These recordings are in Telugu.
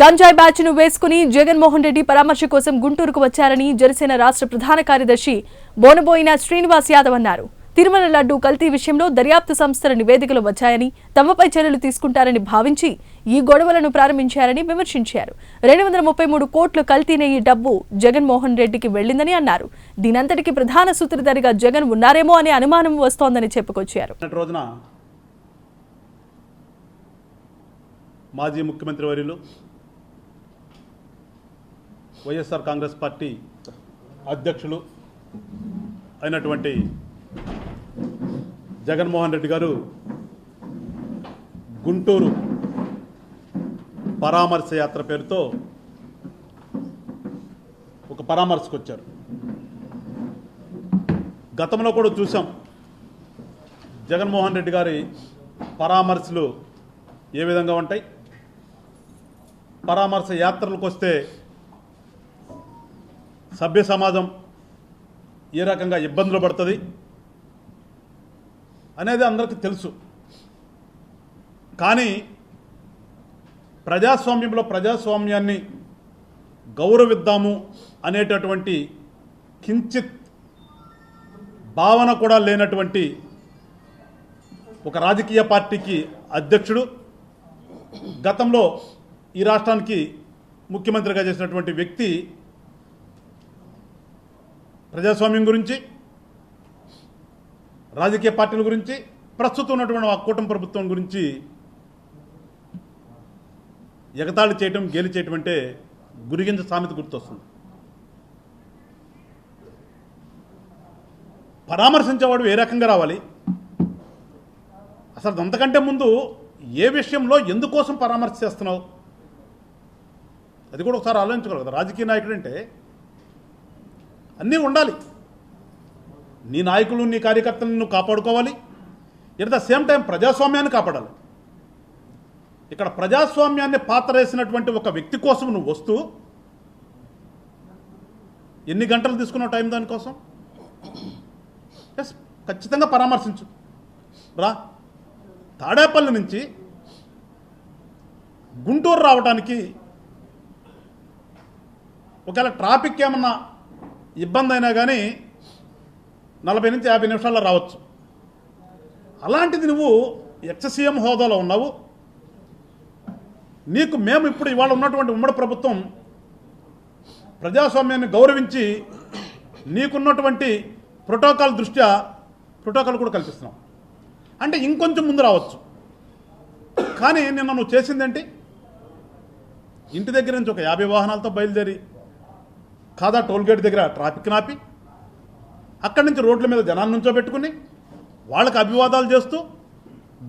గంజాయి బ్యాచ్ను వేసుకుని జగన్మోహన్ రెడ్డి పరామర్శ కోసం గుంటూరుకు వచ్చారని జనసేన రాష్ట్ర ప్రధాన కార్యదర్శి బోనబోయిన శ్రీనివాస్ యాదవ్ అన్నారు. తిరుమల లడ్డు కల్తీ విషయంలో దర్యాప్తు సంస్థల నివేదికలు వచ్చాయని తమపై చర్యలు తీసుకుంటారని భావించి ఈ గొడవలను ప్రారంభించారని విమర్శించారు. రెండు వందల ముప్పై మూడు కోట్లు కల్తీనే ఈ డబ్బు జగన్మోహన్ రెడ్డికి వెళ్ళిందని అన్నారు. దీనంతటికి ప్రధాన సూత్రధారిగా జగన్ ఉన్నారేమో అనే అనుమానం వస్తోందని చెప్పుకొచ్చారు. మాజీ ముఖ్యమంత్రి వర్యులు వైఎస్ఆర్ కాంగ్రెస్ పార్టీ అధ్యక్షులు అయినటువంటి జగన్మోహన్ రెడ్డి గారు గుంటూరు పరామర్శ యాత్ర పేరుతో ఒక పరామర్శకు వచ్చారు గతంలో కూడా చూసాం జగన్మోహన్ రెడ్డి గారి పరామర్శలు ఏ విధంగా ఉంటాయి? పరామర్శ యాత్రలకు వస్తే సభ్య సమాజం ఏ రకంగా ఇబ్బందులు పడుతుంది అనేది అందరికీ తెలుసు. కానీ ప్రజాస్వామ్యంలో ప్రజాస్వామ్యాన్ని గౌరవిద్దాము అనేటటువంటి కించిత్ భావన కూడా లేనటువంటి ఒక రాజకీయ పార్టీకి అధ్యక్షుడు గతంలో ఈ రాష్ట్రానికి ముఖ్యమంత్రిగా చేసినటువంటి వ్యక్తి ప్రజాస్వామ్యం గురించి రాజకీయ పార్టీల గురించి ప్రస్తుతం ఉన్నటువంటి ఆ కూటమి ప్రభుత్వం గురించి ఎగతాళి చేయటం గేలి చేయటం అంటే గురిగింజ సామెత గుర్తొస్తుంది. పరామర్శించేవాడు ఏ రకంగా రావాలి? అసలు అంతకంటే ముందు ఏ విషయంలో ఎందుకోసం పరామర్శ చేస్తున్నావు? అది కూడా ఒకసారి ఆలోచించుకోవాలి కదా. రాజకీయ నాయకుడు అంటే అన్నీ ఉండాలి. నీ నాయకులు నీ కార్యకర్తలను నువ్వు కాపాడుకోవాలి. ఎట్ ద సేమ్ టైం ప్రజాస్వామ్యాన్ని కాపాడాలి. ఇక్కడ ప్రజాస్వామ్యాన్ని పాత్ర వేసినటువంటి ఒక వ్యక్తి కోసం నువ్వు వస్తూ ఎన్ని గంటలు తీసుకున్నావు టైం దానికోసం? ఎస్ ఖచ్చితంగా పరామర్శించు. రా. తాడేపల్లి నుంచి గుంటూరు రావడానికి ఒకవేళ ట్రాఫిక్ ఏమన్నా ఇబ్బంది అయినా కానీ నలభై నుంచి యాభై నిమిషాల్లో రావచ్చు. అలాంటిది నువ్వు ఎక్ససీఎం హోదాలో ఉన్నావు. నీకు మేము ఇప్పుడు ఇవాళ ఉన్నటువంటి ఉమ్మడి ప్రభుత్వం ప్రజాస్వామ్యాన్ని గౌరవించి నీకున్నటువంటి ప్రోటోకాల్ దృష్ట్యా ప్రోటోకాల్ కూడా కల్పిస్తున్నాం. అంటే ఇంకొంచెం ముందు రావచ్చు. కానీ నిన్న నువ్వు చేసిందేంటి? ఇంటి దగ్గర నుంచి ఒక యాభై వాహనాలతో బయలుదేరి కాదా టోల్గేట్ దగ్గర ట్రాఫిక్ నాపి? అక్కడి నుంచి రోడ్ల మీద జనాన్ని నుంచో పెట్టుకుని వాళ్ళకి అభివాదాలు చేస్తూ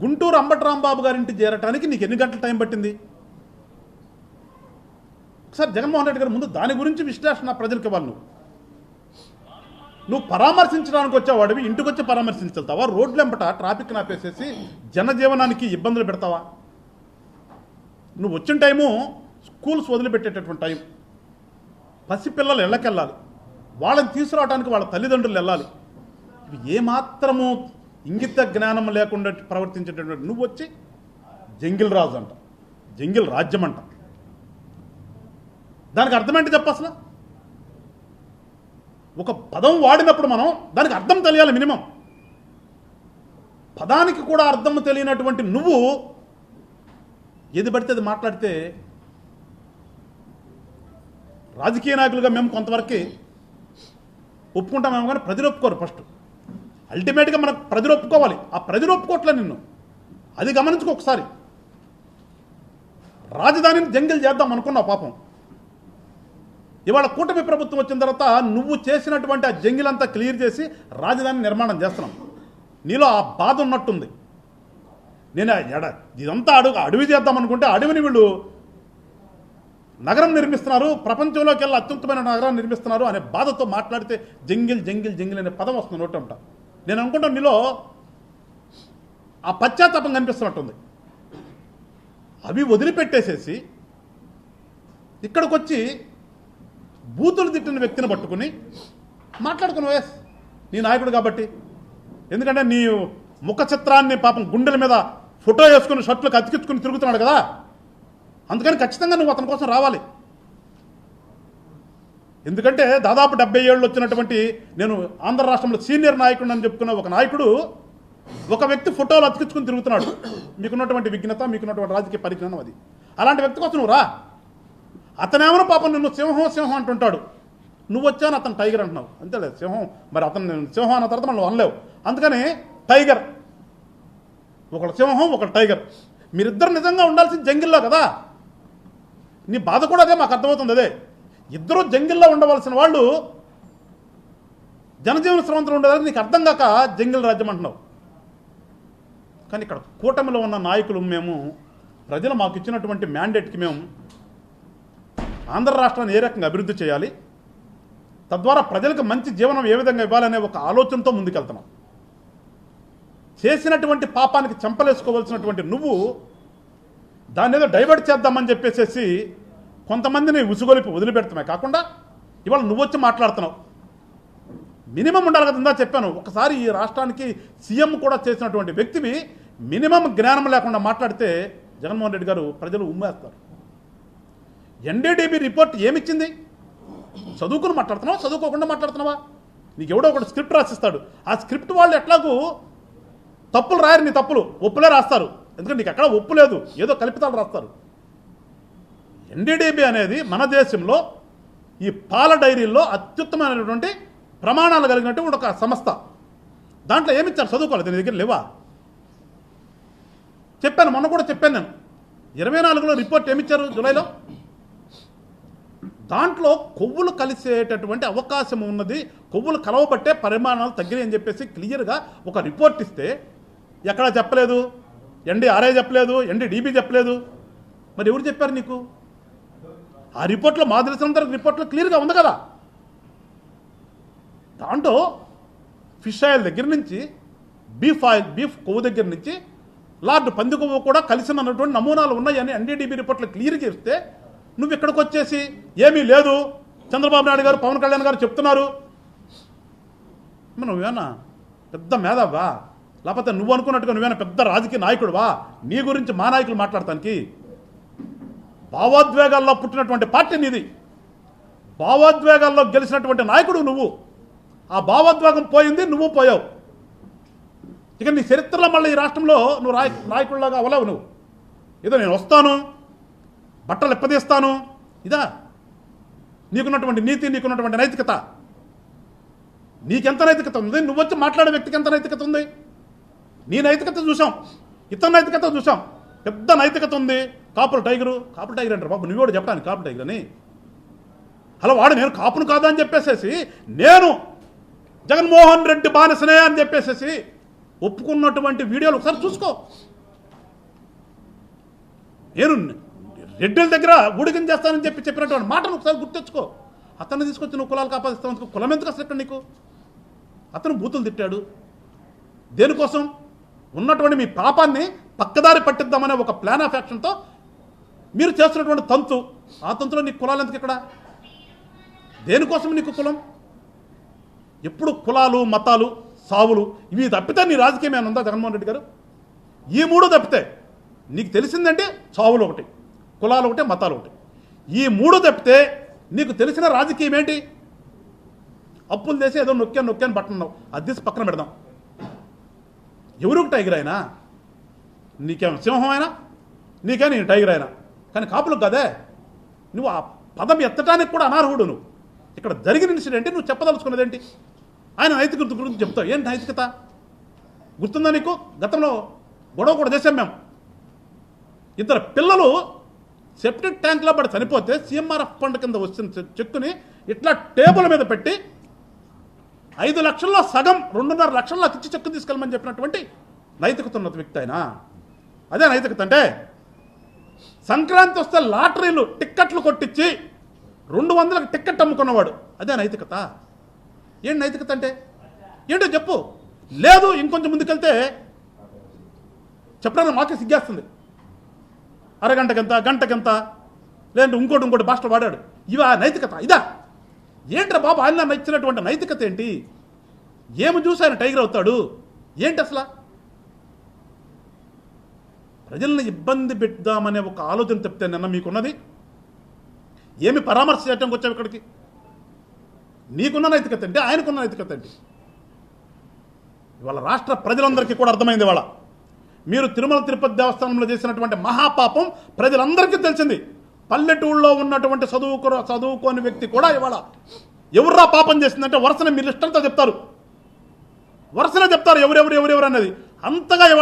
గుంటూరు అంబటరాంబాబు గారింటి చేరటానికి నీకు ఎన్ని గంటల టైం పట్టింది? ఒకసారి జగన్మోహన్ రెడ్డి గారు ముందు దాని గురించి విశ్లేషణ ప్రజలకు ఇవ్వాలి నువ్వు. నువ్వు పరామర్శించడానికి వచ్చేవాడివి ఇంటికి వచ్చి పరామర్శించుతావా రోడ్లు ఎంపట ట్రాఫిక్ నాపేసేసి జనజీవనానికి ఇబ్బందులు పెడతావా? నువ్వు వచ్చిన టైము స్కూల్స్ వదిలిపెట్టేటటువంటి టైం. పసిపిల్లలు ఇళ్ళకెళ్ళాలి. వాళ్ళని తీసుకురావడానికి వాళ్ళ తల్లిదండ్రులు వెళ్ళాలి. ఇవి ఏమాత్రము ఇంగిత జ్ఞానం లేకుండా ప్రవర్తించేటటువంటి నువ్వు వచ్చి జంగిల్ రాజు అంట జంగిల్ రాజ్యం అంట. దానికి అర్థమేంటి చెప్ప అసలు? ఒక పదం వాడినప్పుడు మనం దానికి అర్థం తెలియాలి మినిమం. పదానికి కూడా అర్థం తెలియనటువంటి నువ్వు ఏది పడితే అది మాట్లాడితే రాజకీయ నాయకులుగా మేము కొంతవరకు ఒప్పుకుంటామేమో కానీ ప్రజలు ఒప్పుకోరు ఫస్ట్. అల్టిమేట్గా మనకు ప్రజలు ఒప్పుకోవాలి ఆ ప్రజలు ఒప్పుకోవట్లే నిన్ను. అది గమనించుకో ఒకసారి. రాజధానిని జంగిల్ చేద్దాం అనుకున్నావు పాపం. ఇవాళ కూటమి ప్రభుత్వం వచ్చిన తర్వాత నువ్వు చేసినటువంటి ఆ జంగిలంతా క్లియర్ చేసి రాజధాని నిర్మాణం చేస్తున్నాం. నీలో ఆ బాధ ఉన్నట్టుంది. నేను ఎడ ఇదంతా అడుగు అడవి చేద్దాం అనుకుంటే అడవిని వీళ్ళు నగరం నిర్మిస్తున్నారు ప్రపంచంలోకి వెళ్ళి అత్యుత్తమైన నగరం నిర్మిస్తున్నారు అనే బాధతో మాట్లాడితే జంగిల్ జంగిల్ జంగిల్ అనే పదం వస్తుంది నోటంట నేను అనుకుంటాను నీలో ఆ పశ్చాత్తాపం కనిపిస్తున్నట్టుంది. అవి వదిలిపెట్టేసేసి ఇక్కడికి వచ్చి బూతులు తిట్టిన వ్యక్తిని పట్టుకుని మాట్లాడుకుని వయస్ నీ నాయకుడు కాబట్టి. ఎందుకంటే నీ ముఖ చిత్రాన్ని పాపం గుండెల మీద ఫోటో వేసుకుని షర్ట్లకు అతికించుకుని తిరుగుతున్నాడు కదా. అందుకని ఖచ్చితంగా నువ్వు అతని కోసం రావాలి. ఎందుకంటే దాదాపు డెబ్బై ఏళ్ళు వచ్చినటువంటి నేను ఆంధ్ర రాష్ట్రంలో సీనియర్ నాయకుడు అని చెప్పుకున్న ఒక నాయకుడు ఒక వ్యక్తి ఫోటోలు అతికించుకుని తిరుగుతున్నాడు. మీకున్నటువంటి విఘ్నత మీకున్నటువంటి రాజకీయ పరిజ్ఞానం అది. అలాంటి వ్యక్తి కోసం నువ్వు రా. అతనేమో పాపం నిన్ను సింహం సింహం అంటుంటాడు. నువ్వు వచ్చాను అతను టైగర్ అంటున్నావు. అంతేలే సింహం. మరి అతను సింహం అన్న తర్వాత మనం అనలేవు. అందుకని టైగర్ ఒకడు సింహం ఒకడు టైగర్. మీరిద్దరు నిజంగా ఉండాల్సిన జంగిల్లో కదా. నీ బాధ కూడా అదే మాకు అర్థమవుతుంది అదే. ఇద్దరు జంగిల్లో ఉండవలసిన వాళ్ళు జనజీవన స్రవంతులు ఉండేదని నీకు అర్థం కాక జంగిల్ రాజ్యం అంటున్నావు. కానీ ఇక్కడ కూటమిలో ఉన్న నాయకులు మేము ప్రజలు మాకు ఇచ్చినటువంటి మ్యాండేట్కి మేము ఆంధ్ర రాష్ట్రాన్ని ఏ రకంగా అభివృద్ధి చేయాలి తద్వారా ప్రజలకు మంచి జీవనం ఏ విధంగా ఇవ్వాలనే ఒక ఆలోచనతో ముందుకెళ్తున్నాం. చేసినటువంటి పాపానికి చెంపలేసుకోవలసినటువంటి నువ్వు దాన్ని ఏదో డైవర్ట్ చేద్దామని చెప్పేసి కొంతమందిని ఉసుగొలిపి వదిలిపెడతామే. కాకుండా ఇవాళ నువ్వు వచ్చి మాట్లాడుతున్నావు. మినిమం ఉండాలి కదా ఇందా చెప్పాను. ఒకసారి ఈ రాష్ట్రానికి సీఎం కూడా చేసినటువంటి వ్యక్తివి మినిమం జ్ఞానం లేకుండా మాట్లాడితే జగన్మోహన్ రెడ్డి గారు ప్రజలు ఉమ్మేస్తారు. NDDB report ఏమిచ్చింది? చదువుకుని మాట్లాడుతున్నావా? చదువుకోకుండా మాట్లాడుతున్నావా? నీకు ఎవడో ఒకటి స్క్రిప్ట్ రాసిస్తాడు. ఆ స్క్రిప్ట్ వాళ్ళు ఎట్లాగూ తప్పులు రాయరు నీ తప్పులు. ఒప్పులే రాస్తారు. ఎందుకంటే నీకు ఎక్కడ ఒప్పు లేదు. ఏదో కల్పితాలు రాస్తారు. ఎన్డీడీబీ అనేది మన దేశంలో ఈ పాల డైరీల్లో అత్యుత్తమైనటువంటి ప్రమాణాలు కలిగినటువంటి ఒక సంస్థ. దాంట్లో ఏమిచ్చారు? చదువుకోవాలి. దీని దగ్గర లేవా? చెప్పాను. మొన్న కూడా చెప్పాను నేను. ఇరవై నాలుగులో రిపోర్ట్ ఏమిచ్చారు జూలైలో? దాంట్లో కొవ్వులు కలిసేటటువంటి అవకాశం ఉన్నది. కొవ్వులు కలవబట్టే పరిమాణాలు తగ్గినాయని చెప్పేసి క్లియర్గా ఒక రిపోర్ట్ ఇస్తే ఎక్కడా చెప్పలేదు. ఎండి ఆర్ఐ చెప్పలేదు ఎండి డీబీ చెప్పలేదు. మరి ఎవరు చెప్పారు నీకు? ఆ రిపోర్ట్లో మా తెలిసినంత రిపోర్ట్లో క్లియర్గా ఉంది కదా. దాంట్లో ఫిష్ ఆయిల్ దగ్గర నుంచి బీఫ్ ఆయిల్ బీఫ్ కొవ్వు దగ్గర నుంచి లార్డ్ పంది కొవ్వు కూడా కలిసినటువంటి నమూనాలు ఉన్నాయని ఎన్డీడీబీ రిపోర్ట్లో క్లియర్గా ఇస్తే నువ్వు ఇక్కడికి వచ్చేసి ఏమీ లేదు. చంద్రబాబు నాయుడు గారు పవన్ కళ్యాణ్ గారు చెప్తున్నారు. నువ్వేనా పెద్ద మేధావా? లేకపోతే నువ్వు అనుకున్నట్టుగా నువ్వేనా పెద్ద రాజకీయ నాయకుడువా? నీ గురించి మా నాయకులు మాట్లాడటానికి? భావోద్వేగాల్లో పుట్టినటువంటి పార్టీ నీది. భావోద్వేగాల్లో గెలిచినటువంటి నాయకుడు నువ్వు. ఆ భావోద్వేగం పోయింది నువ్వు పోయావు. ఇక నీ చరిత్రలో మళ్ళీ ఈ రాష్ట్రంలో నువ్వు రాయ నాయకుడిలాగా అవలేవు నువ్వు. ఏదో నేను వస్తాను బట్టలు ఎప్పదీస్తాను ఇదా? నీకున్నటువంటి నీతి నీకున్నటువంటి నైతికత. నీకెంత నైతికత ఉంది? నువ్వు వచ్చి మాట్లాడే వ్యక్తికి ఎంత నైతికత ఉంది? నీ నైతికత చూసాం ఇతర నైతికత చూసాం పెద్ద నైతికత ఉంది. కాపుల టైగరు కాపుల టైగర్ అంటారు బాబు. నువ్వు కూడా చెప్పడానికి కాపుల టైగర్ అని అలా వాడు నేను కాపును కాదా అని చెప్పేసేసి నేను జగన్మోహన్ రెడ్డి బానిసనే అని చెప్పేసేసి ఒప్పుకున్నటువంటి వీడియోలు ఒకసారి చూసుకో. నేను రెడ్డిల దగ్గర ఊడిగం చేస్తానని చెప్పి చెప్పినటువంటి మాటను ఒకసారి గుర్తెచ్చుకో అతన్ని తీసుకొచ్చి నువ్వు కులాలు కాపాదిస్తావు కులం ఎందుకు అసలు నీకు? అతను బూతులు తిట్టాడు. దేనికోసం? ఉన్నటువంటి మీ పాపాన్ని పక్కదారి పట్టిద్దామనే ఒక ప్లాన్ ఆఫ్ యాక్షన్తో మీరు చేస్తున్నటువంటి తంతు ఆ తంతులో నీకు కులాలు ఎందుకు ఇక్కడ? దేనికోసం నీకు కులం? ఎప్పుడు కులాలు మతాలు సావులు ఇవి తప్పితే నీ రాజకీయం ఏమైనా ఉందా జగన్మోహన్ రెడ్డి గారు? ఈ మూడు తప్పితే నీకు తెలిసిందంటే చావులు ఒకటి కులాలు ఒకటి మతాలు ఒకటి. ఈ మూడు తప్పితే నీకు తెలిసిన రాజకీయం ఏంటి? అప్పులు చేసి ఏదో నొక్కాను నొక్కాను బట్టన్నావు అది తీసి పక్కన పెడదాం. ఎవరికి టైగర్ అయినా? నీకేం సింహం అయినా? నీకే నేను టైగర్ అయినా. కానీ కాపులకు కదే. నువ్వు ఆ పదం ఎత్తడానికి కూడా అనార్హుడు నువ్వు. ఇక్కడ జరిగిన ఇన్సిడెంట్ నువ్వు చెప్పదలుచుకున్నదేంటి ఆయన నైతికత గురించి చెప్తావు. ఏంటి నైతికత? గుర్తుందా నీకు? గతంలో గొడవ కూడా చేశాం మేము. ఇద్దరు పిల్లలు సెప్టిక్ ట్యాంక్లో పడి చనిపోతే సీఎంఆర్ఎఫ్ ఫండ్ కింద వచ్చిన చెక్కుని ఇట్లా టేబుల్ మీద పెట్టి ఐదు లక్షల్లో సగం రెండున్నర లక్షల్లో తిచ్చి చెక్కు తీసుకెళ్ళమని చెప్పినటువంటి నైతికత ఉన్న వ్యక్తి ఆయన. అదే నైతికత అంటే సంక్రాంతి వస్తే లాటరీలు టిక్కెట్లు కొట్టించి రెండు వందలకు టిక్కెట్ అమ్ముకున్నవాడు. అదే నైతికత. ఏంటి నైతికత అంటే? ఏంటో చెప్పు. లేదు ఇంకొంచెం ముందుకెళ్తే చెప్పడానికి మాకే సిగ్గేస్తుంది. అరగంటకెంత గంటకెంత? లేదంటే ఇంకోటి ఇంకోటి భాషలో వాడాడు. ఇవా నైతికత ఇదా. ఏంట్రా బాబు ఆయన నచ్చినటువంటి నైతికత ఏంటి? ఏమి చూసి ఆయన టైగర్ అవుతాడు? ఏంటి అసలు? ప్రజల్ని ఇబ్బంది పెడదామనే ఒక ఆలోచన చెప్తే నిన్న మీకున్నది? ఏమి పరామర్శ చేయడానికి వచ్చావు ఇక్కడికి? నీకున్న నైతికత అంటే ఆయనకున్న నైతికత అండి ఇవాళ రాష్ట్ర ప్రజలందరికీ కూడా అర్థమైంది ఇవాళ. మీరు తిరుమల తిరుపతి దేవస్థానంలో చేసినటువంటి మహాపాపం ప్రజలందరికీ తెలిసింది. పల్లెటూళ్ళలో ఉన్నటువంటి చదువుకు చదువుకోని వ్యక్తి కూడా ఇవాళ ఎవర్రా పాపం చేసిందంటే వరుసనే మీరు ఇష్టంతో చెప్తారు. వరుసనే చెప్తారు ఎవరెవరు ఎవరెవరు అన్నది. అంతగా